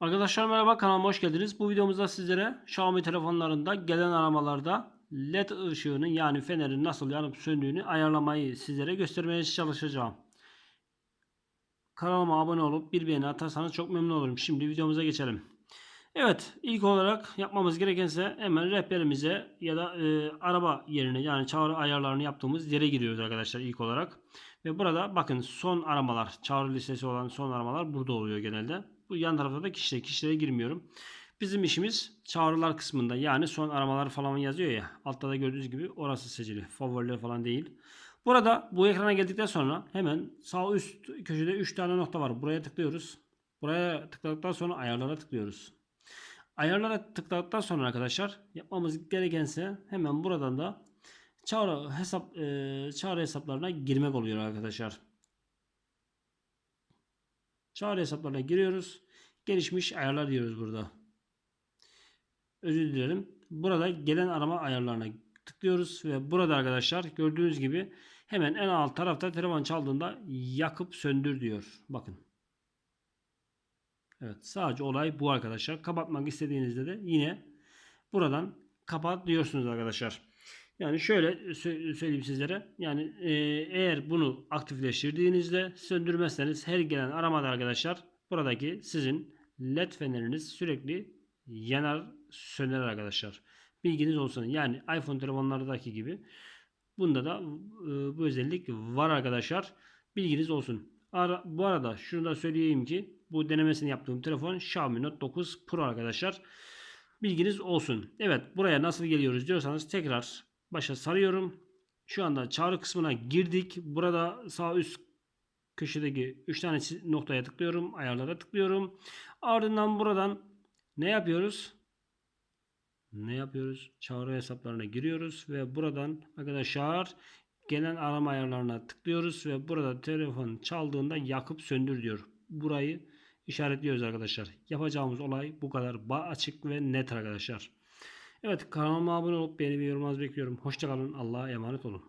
Arkadaşlar merhaba kanalıma hoş geldiniz. Bu videomuzda sizlere Xiaomi telefonlarında gelen aramalarda LED ışığının yani fenerin nasıl yanıp söndüğünü ayarlamayı sizlere göstermeye çalışacağım. Kanalıma abone olup bir beğeni atarsanız çok memnun olurum. Şimdi videomuza geçelim. Evet ilk olarak yapmamız gerekense hemen rehberimize ya da e, araba yerine yani çağrı ayarlarını yaptığımız yere giriyoruz arkadaşlar ilk olarak. Ve burada bakın son aramalar çağrı listesi olan son aramalar burada oluyor genelde. Bu yan tarafta da kişilere, kişilere girmiyorum. Bizim işimiz çağrılar kısmında yani son aramalar falan yazıyor ya. Altta da gördüğünüz gibi orası seçili. Favoriler falan değil. Burada bu ekrana geldikten sonra hemen sağ üst köşede 3 tane nokta var. Buraya tıklıyoruz. Buraya tıkladıktan sonra ayarlara tıklıyoruz. Ayarlara tıkladıktan sonra arkadaşlar yapmamız gerekense hemen buradan da çağrı hesap e, çağrı hesaplarına girmek oluyor arkadaşlar. Çağrı hesaplarına giriyoruz. Gelişmiş ayarlar diyoruz burada. Özür dilerim. Burada gelen arama ayarlarına tıklıyoruz ve burada arkadaşlar gördüğünüz gibi hemen en alt tarafta telefon çaldığında yakıp söndür diyor. Bakın. Evet sadece olay bu arkadaşlar. Kapatmak istediğinizde de yine buradan kapat diyorsunuz arkadaşlar. Yani şöyle sö- söyleyeyim sizlere. Yani e, eğer bunu aktifleştirdiğinizde söndürmezseniz her gelen aramada arkadaşlar buradaki sizin led feneriniz sürekli yanar söner arkadaşlar. Bilginiz olsun. Yani iPhone telefonlardaki gibi bunda da e, bu özellik var arkadaşlar. Bilginiz olsun. Bu arada şunu da söyleyeyim ki bu denemesini yaptığım telefon Xiaomi Note 9 Pro arkadaşlar. Bilginiz olsun. Evet buraya nasıl geliyoruz diyorsanız tekrar başa sarıyorum. Şu anda çağrı kısmına girdik. Burada sağ üst köşedeki 3 tane noktaya tıklıyorum. Ayarlara tıklıyorum. Ardından buradan ne yapıyoruz? Ne yapıyoruz? Çağrı hesaplarına giriyoruz ve buradan arkadaşlar gelen arama ayarlarına tıklıyoruz ve burada telefon çaldığında yakıp söndür diyor. Burayı işaretliyoruz arkadaşlar. Yapacağımız olay bu kadar açık ve net arkadaşlar. Evet kanalıma abone olup beğeni ve yorum bekliyorum. Hoşçakalın. Allah'a emanet olun.